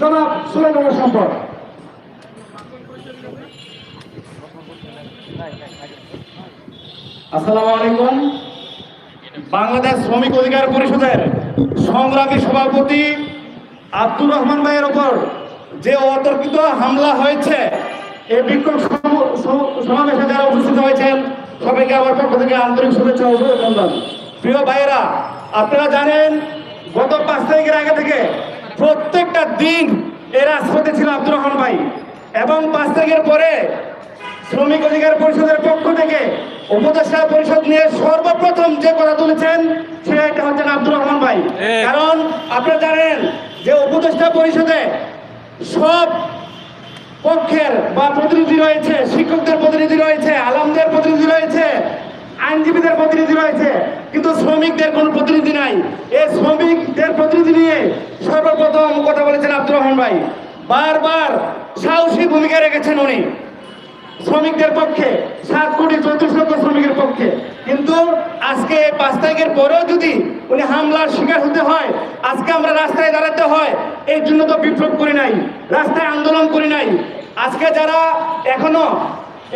জনাব সুলেমান সম্পদ। আসসালামু আলাইকুম। বাংলাদেশ শ্রমিক অধিকার পরিষদের সংগ্রামী সভাপতি আব্দুর রহমান ভাইয়ের ওপর যে অতর্কিত হামলা হয়েছে এই বিক্ষোভ সম- সম- সমাবেশে যারা উপস্থিত হয়েছেন, সবাইকে আমার পক্ষ থেকে আন্তরিক শুভেচ্ছা অভিনন্দন। প্রিয় ভাইয়েরা, আপনারা জানেন, গত পাঁচ তারিখের আগে থেকে প্রত্যেকটা দিন এর রাজপথে ছিল আব্দুর রহমান ভাই। এবং পাঁচ তারিখের পরে শ্রমিক অধিকার পরিষদের পক্ষ থেকে উপদেষ্টা পরিষদ নিয়ে সর্বপ্রথম যে কথা তুলেছেন সেটা হচ্ছেন আব্দুর রহমান ভাই। কারণ আপনারা জানেন যে উপদেষ্টা পরিষদে সব পক্ষের বা প্রতিনিধি রয়েছে শিক্ষকদের প্রতিনিধি রয়েছে আলামদের প্রতিনিধি রয়েছে আইনজীবীদের প্রতিনিধি রয়েছে, কিন্তু শ্রমিকদের কোনো প্রতিনিধি নাই। এই শ্রমিকদের প্রতিনিধি নিয়ে সর্বপ্রথম কথা বলেছেন আব্দুর রহমান ভাই। বারবার সাহসী ভূমিকা রেখেছেন উনি। শ্রমিকদের পক্ষে, সাত কোটি চৌত্রিশ লক্ষ শ্রমিকের পক্ষে। কিন্তু আজকে পাঁচ তারিখের পরেও যদি উনি হামলার শিকার হতে হয়, আজকে আমরা রাস্তায় দাঁড়াতে হয় এই জন্য তো বিপ্লব করি নাই, রাস্তায় আন্দোলন করি নাই। আজকে যারা এখনও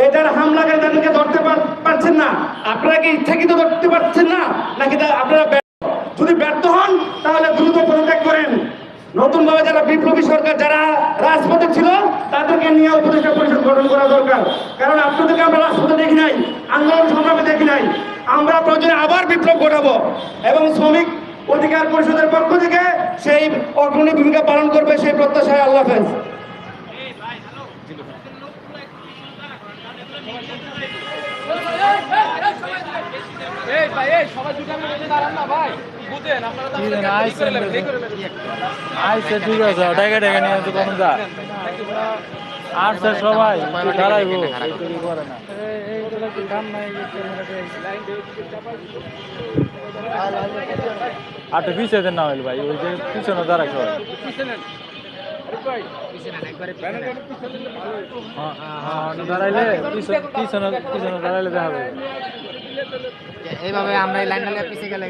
এই যারা হামলাকারী তাদেরকে ধরতে পারছেন না। আপনারা কি ইচ্ছাকৃত ধরতে পারছেন না? নাকি আপনারা? যদি ব্যর্থ হন, তাহলে দ্রুত পদত্যাগ করেন। নতুন ভাবে যারা বিপ্লবী সরকার, যারা রাজপথে ছিল, তাদেরকে নিয়ে উপদেষ্টা পরিষদ গঠন করা দরকার। কারণ আপনাদেরকে আমরা রাজপথে দেখি নাই, আন্দোলন সংগ্রামে দেখি নাই। আমরা প্রয়োজনে আবার বিপ্লব ঘটাবো। এবং শ্রমিক অধিকার পরিষদের পক্ষ থেকে সেই অগ্রণী ভূমিকা পালন করবে সেই প্রত্যাশায় আল্লাহ হাফেজ এই ভাই এই সবাই দুটো আমি বসে দাঁড়ান না ভাই বুঝেন আপনারা তো আমাদের কাছে ঠিক আছে টাকা টাকা নিয়ে তো কোনো যা। আচ্ছা সবাই দাঁড়াইবো। কাম আচ্ছা পিছিয়ে দেন না হইল ভাই ওই যে পিছনে দাঁড়াই সবাই। এইভাবে আমরা এই পিছিয়ে গেলে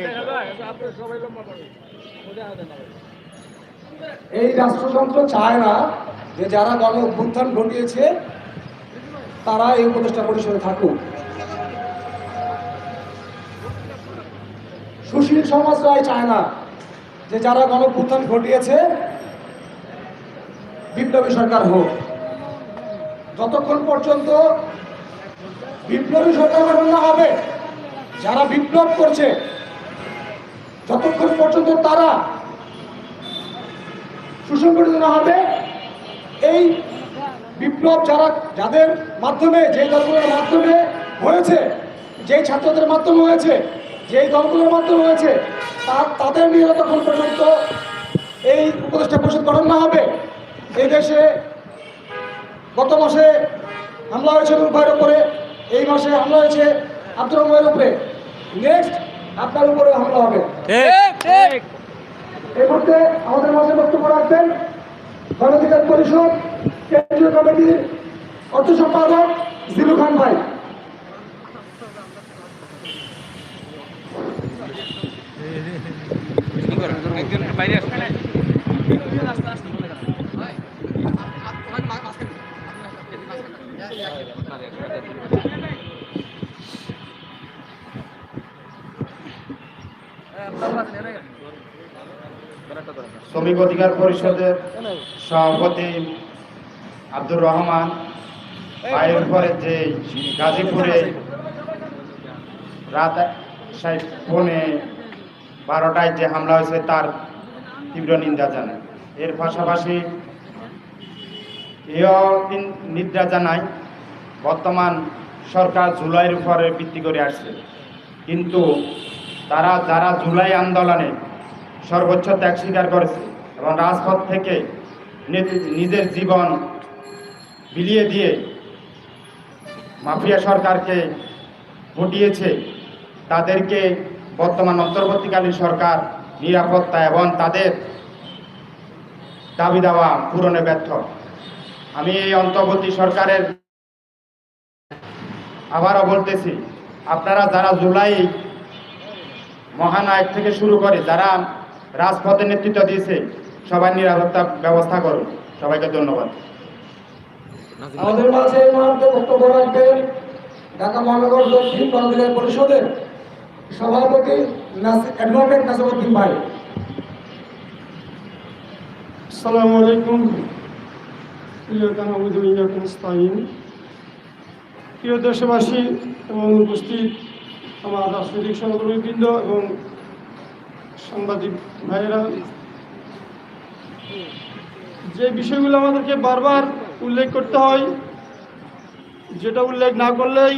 এই রাষ্ট্রযন্ত্র চায় না যে যারা গণ অভ্যুত্থান ঘটিয়েছে, তারা এই উপদেষ্টা পরিষদে থাকুক। সুশীল সমাজরাই চায় না যে যারা গণ ঘটিয়েছে বিপ্লবী সরকার হোক। যতক্ষণ পর্যন্ত বিপ্লবী সরকার গঠন না হবে, যারা বিপ্লব করছে, যতক্ষণ পর্যন্ত তারা সুসংগঠিত না হবে, এই বিপ্লব যারা, যাদের মাধ্যমে যে দলগুলোর মাধ্যমে হয়েছে, যেই ছাত্রদের মাধ্যমে হয়েছে, যেই দলগুলোর মাধ্যমে হয়েছে তাদের নিয়ে যতক্ষণ পর্যন্ত এই উপদেষ্টা পরিষদ গঠন না হবে এই দেশে গত মাসে হামলা হয়েছে নূর ভাইয়ের উপরে এই মাসে হামলা হয়েছে আব্দুর রহমানের উপরে। নেক্সট আপনার উপরে হামলা হবে। ঠিক। এই মুহূর্তে আমাদের মাঝে বক্তব্য রাখবেন গণধিকার পরিষদ কেন্দ্রীয় কমিটির অর্থ সম্পাদক জিলু খান ভাই। শ্রমিক অধিকার পরিষদের সভাপতি আব্দুর রহমান, ভাইয়ের পরে যে গাজীপুরে রাত পৌনে বারোটায় যে হামলা হয়েছে তার তীব্র নিন্দা জানায়। এর পাশাপাশি এও নিন্দা জানায় বর্তমান সরকার জুলাইয়ের উপরে ভিত্তি করে আসছে। কিন্তু তারা যারা জুলাই আন্দোলনে সর্বোচ্চ ত্যাগ স্বীকার করেছে এবং রাজপথ থেকে নিজের জীবন বিলিয়ে দিয়ে মাফিয়া সরকারকে হটিয়েছে তাদেরকে বর্তমান অন্তর্বর্তীকালীন সরকার নিরাপত্তা এবং তাদের দাবি দাওয়া পূরণে ব্যর্থ। আমি এই অন্তর্বর্তী সরকারের আবারও বলতেছি আপনারা যারা জুলাই মহানায়ক থেকে শুরু করে যারা রাজপথে নেতৃত্ব দিয়েছে সবার নিরাপত্তা ব্যবস্থা করুন। সবাইকে ধন্যবাদ। আমাদের মাঝে বক্তব্য রাখবেন ঢাকা মহানগর দক্ষিণ বাংলাদেশ পরিষদের সভাপতি অ্যাডভোকেট নাসিরউদ্দিন ভাই। আসসালামু আলাইকুম। ইয়াকা নাস্তাইন প্রিয় দেশবাসী এবং উপস্থিত আমার রাজনৈতিক সহকর্মীবৃন্দ এবং সাংবাদিক ভাইয়েরা, যে বিষয়গুলো আমাদেরকে বারবার উল্লেখ করতে হয়, যেটা উল্লেখ না করলেই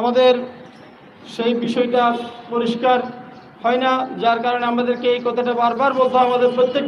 আমাদের সেই বিষয়টা পরিষ্কার হয় না, যার কারণে আমাদেরকে এই কথাটা বারবার বলতে আমাদের প্রত্যেক